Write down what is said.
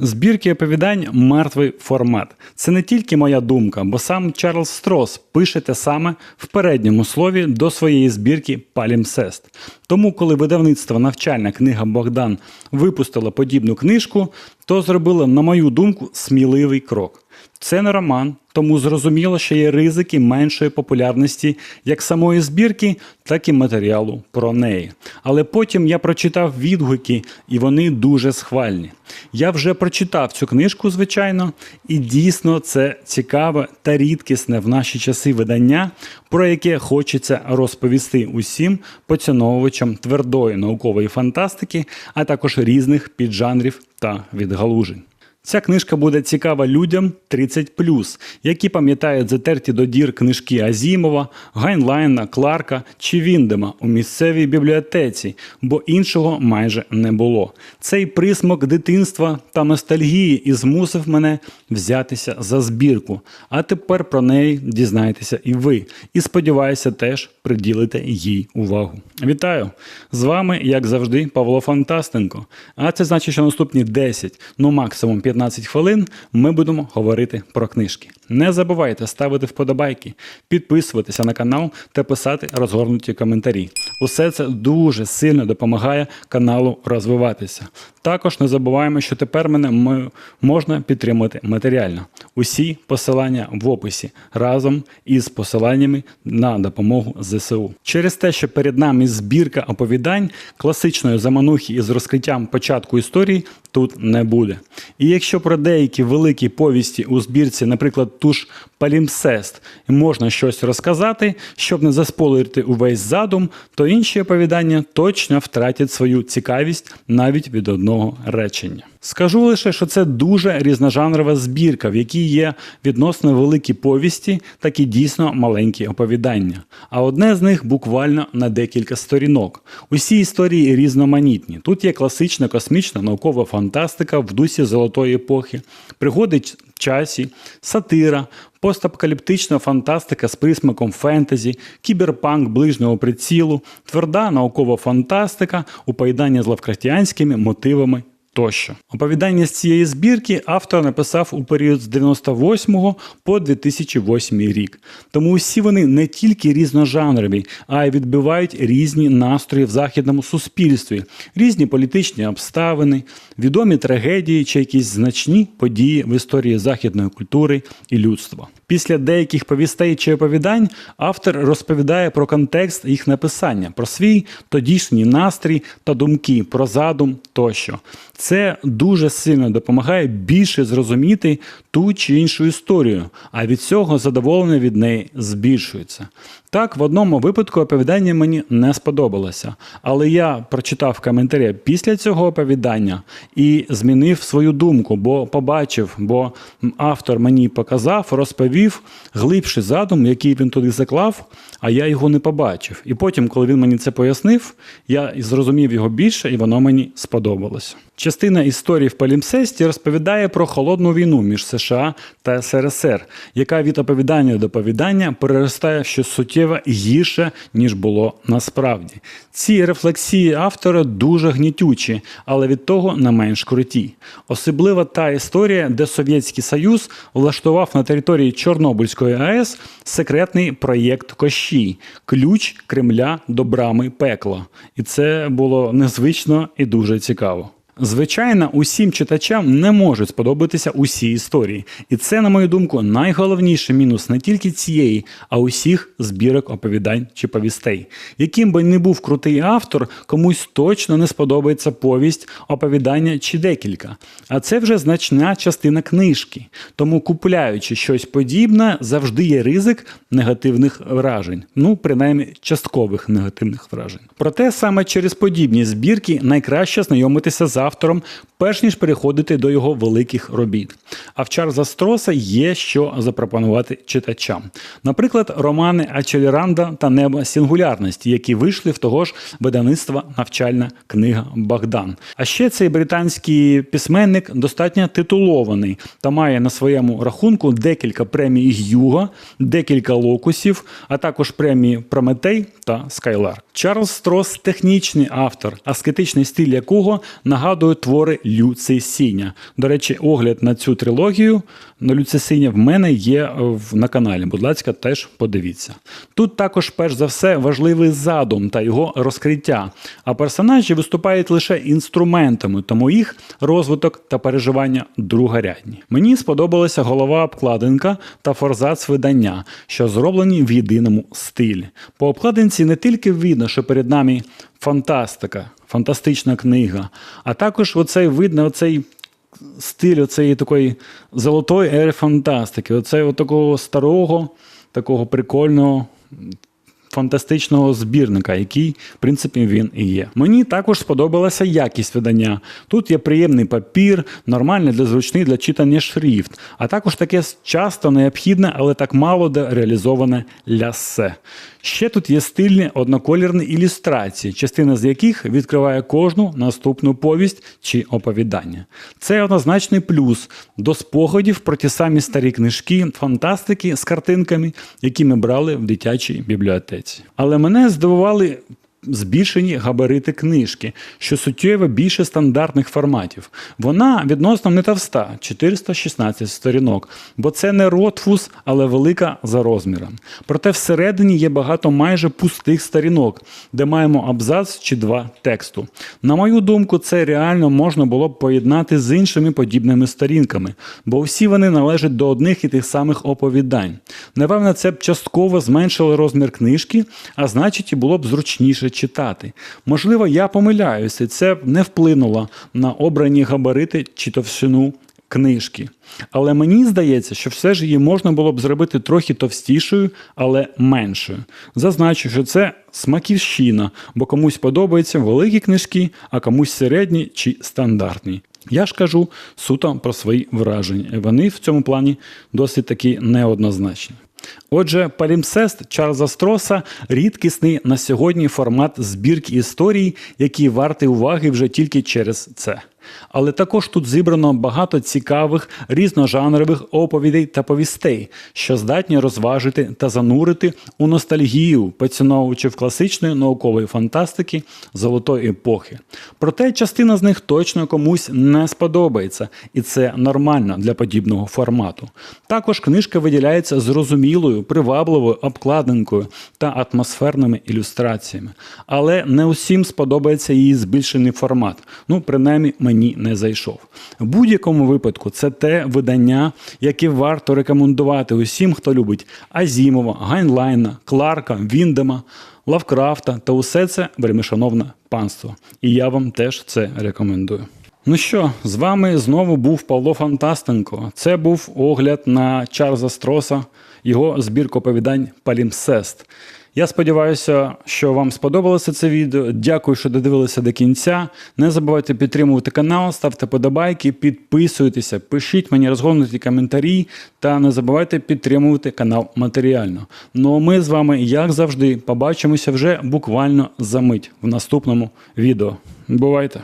Збірки оповідань мертвий формат. Це не тільки моя думка, бо сам Чарльз Строс пише те саме в передньому слові до своєї збірки Палімсест. Тому, коли видавництво навчальна книга Богдан випустило подібну книжку, то зробило, на мою думку, сміливий крок. Це не роман, тому зрозуміло, що є ризики меншої популярності як самої збірки, так і матеріалу про неї. Але потім я прочитав відгуки, і вони дуже схвальні. Я вже прочитав цю книжку, звичайно, і дійсно це цікаве та рідкісне в наші часи видання, про яке хочеться розповісти усім поціновувачам твердої наукової фантастики, а також різних піджанрів та відгалужень. Ця книжка буде цікава людям 30+, які пам'ятають затерті до дір книжки Азімова, Гайнлайна, Кларка чи Віндема у місцевій бібліотеці, бо іншого майже не було. Цей присмак дитинства та ностальгії і змусив мене взятися за збірку. А тепер про неї дізнаєтеся і ви. І сподіваюся, теж приділите їй увагу. Вітаю! З вами, як завжди, Павло Фантастенко. А це значить, що наступні 10, ну максимум 15 хвилин ми будемо говорити про книжки. Не забувайте ставити вподобайки, підписуватися на канал та писати розгорнуті коментарі. Усе це дуже сильно допомагає каналу розвиватися. Також не забуваємо, що тепер мене можна підтримати матеріально. Усі посилання в описі разом із посиланнями на допомогу ЗСУ. Через те, що перед нами збірка оповідань класичної заманухи із розкриттям початку історії тут не буде. І якщо про деякі великі повісті у збірці, наприклад, ту ж Палімсест, можна щось розказати, щоб не заспойлерити увесь задум, то інші оповідання точно втратять свою цікавість навіть від одного речення. Скажу лише, що це дуже різножанрова збірка, в якій є відносно великі повісті, так і дійсно маленькі оповідання. А одне з них буквально на декілька сторінок. Усі історії різноманітні. Тут є класична космічна наукова фантастика в дусі золотої епохи, пригоди часі, сатира, постапокаліптична фантастика з присмаком фентезі, кіберпанк ближнього прицілу, тверда наукова фантастика у поєднанні з лавкрафтіанськими мотивами тощо. Оповідання з цієї збірки автор написав у період з 98 по 2008 рік. Тому усі вони не тільки різножанрові, а й відбивають різні настрої в західному суспільстві, різні політичні обставини, відомі трагедії чи якісь значні події в історії західної культури і людства. Після деяких повістей чи оповідань автор розповідає про контекст їх написання, про свій тодішній настрій та думки, про задум тощо. Це дуже сильно допомагає більше зрозуміти ту чи іншу історію, а від цього задоволення від неї збільшується. Так, в одному випадку оповідання мені не сподобалося, але я прочитав коментарі після цього оповідання і змінив свою думку, бо побачив, бо автор мені показав, розповів глибший задум, який він туди заклав, а я його не побачив. І потім, коли він мені це пояснив, я зрозумів його більше, і воно мені сподобалося. Частина історії в Палімсесті розповідає про холодну війну між США та СРСР, яка від оповідання до оповідання переростає щось суттєво гірше, ніж було насправді. Ці рефлексії автора дуже гнітючі, але від того не менш круті. Особливо та історія, де Совєтський Союз влаштував на території Чорнобильської АЕС секретний проєкт Кощій ключ Кремля до брами пекла. І це було незвично і дуже цікаво. Звичайно, усім читачам не можуть сподобатися усі історії, і це, на мою думку, найголовніший мінус не тільки цієї, а усіх збірок оповідань чи повістей. Яким би не був крутий автор, комусь точно не сподобається повість, оповідання чи декілька. А це вже значна частина книжки. Тому, купляючи щось подібне, завжди є ризик негативних вражень, ну принаймні часткових негативних вражень. Проте саме через подібні збірки найкраще знайомитися з автором, перш ніж переходити до його великих робіт. А в Чарльза Строса є що запропонувати читачам. Наприклад, романи Ачеліранда та Небо сингулярності, які вийшли в того ж видавництва навчальна книга Богдан. А ще цей британський письменник достатньо титулований та має на своєму рахунку декілька премій Гюга, декілька локусів, а також премії Прометей та Скайлар. Чарльз Строс технічний автор, аскетичний стиль якого нагадує нагадую твори Лю Цейсіня. До речі, огляд на цю трилогію на Лю Цейсіня в мене є е, на каналі. Будь ласка, теж подивіться. Тут також, перш за все, важливий задум та його розкриття. А персонажі виступають лише інструментами, тому їх розвиток та переживання другорядні. Мені сподобалася голова обкладинка та форзац видання, що зроблені в єдиному стилі. По обкладинці не тільки видно, що перед нами фантастика, фантастична книга, а також оцей видно оцей стиль оцеї такої золотої ери фантастики, оцей такого старого, такого прикольного. Фантастичного збірника, який, в принципі, він і є. Мені також сподобалася якість видання. Тут є приємний папір, нормальний для зручний для читання шрифт, а також таке часто необхідне, але так мало де реалізоване лясе. Ще тут є стильні одноколірні ілюстрації, частина з яких відкриває кожну наступну повість чи оповідання. Це однозначний плюс до спогадів про ті самі старі книжки, фантастики з картинками, які ми брали в дитячій бібліотеці. Але мене здивували збільшені габарити книжки, що суттєво більше стандартних форматів. Вона відносно не товста 416 сторінок, бо це не ротфус, але велика за розміром. Проте всередині є багато майже пустих сторінок, де маємо абзац чи два тексту. На мою думку, це реально можна було б поєднати з іншими подібними сторінками, бо всі вони належать до одних і тих самих оповідань. Напевно, це б частково зменшило розмір книжки, а значить і було б зручніше читати. Можливо, я помиляюся, це не вплинуло на обрані габарити чи товщину книжки. Але мені здається, що все ж її можна було б зробити трохи товстішою, але меншою. Зазначу, що це смаківщина, бо комусь подобаються великі книжки, а комусь середні чи стандартні. Я ж кажу суто про свої враження. Вони в цьому плані досить таки неоднозначні. Отже, палімсест Чарльза Строса рідкісний на сьогодні формат збірки історій, який вартий уваги вже тільки через це. Але також тут зібрано багато цікавих різножанрових оповідей та повістей, що здатні розважити та занурити у ностальгію, поціновуючи в класичної наукової фантастики золотої епохи. Проте частина з них точно комусь не сподобається, і це нормально для подібного формату. Також книжка виділяється зрозумілою, привабливою обкладинкою та атмосферними ілюстраціями. Але не усім сподобається її збільшений формат. Ну, принаймні, мені не зайшов. В будь-якому випадку це те видання, яке варто рекомендувати усім, хто любить Азімова, Гайнлайна, Кларка, Віндема, Лавкрафта та усе це вельмишановне панство. І я вам теж це рекомендую. Ну що, з вами знову був Павло Фантастенко. Це був огляд на Чарльза Строса, його збірку оповідань Палімсест. Я сподіваюся, що вам сподобалося це відео. Дякую, що додивилися до кінця. Не забувайте підтримувати канал, ставте подобайки, підписуйтеся, пишіть мені розгорнуті коментарі та не забувайте підтримувати канал матеріально. Ну а ми з вами, як завжди, побачимося вже буквально за мить в наступному відео. Бувайте!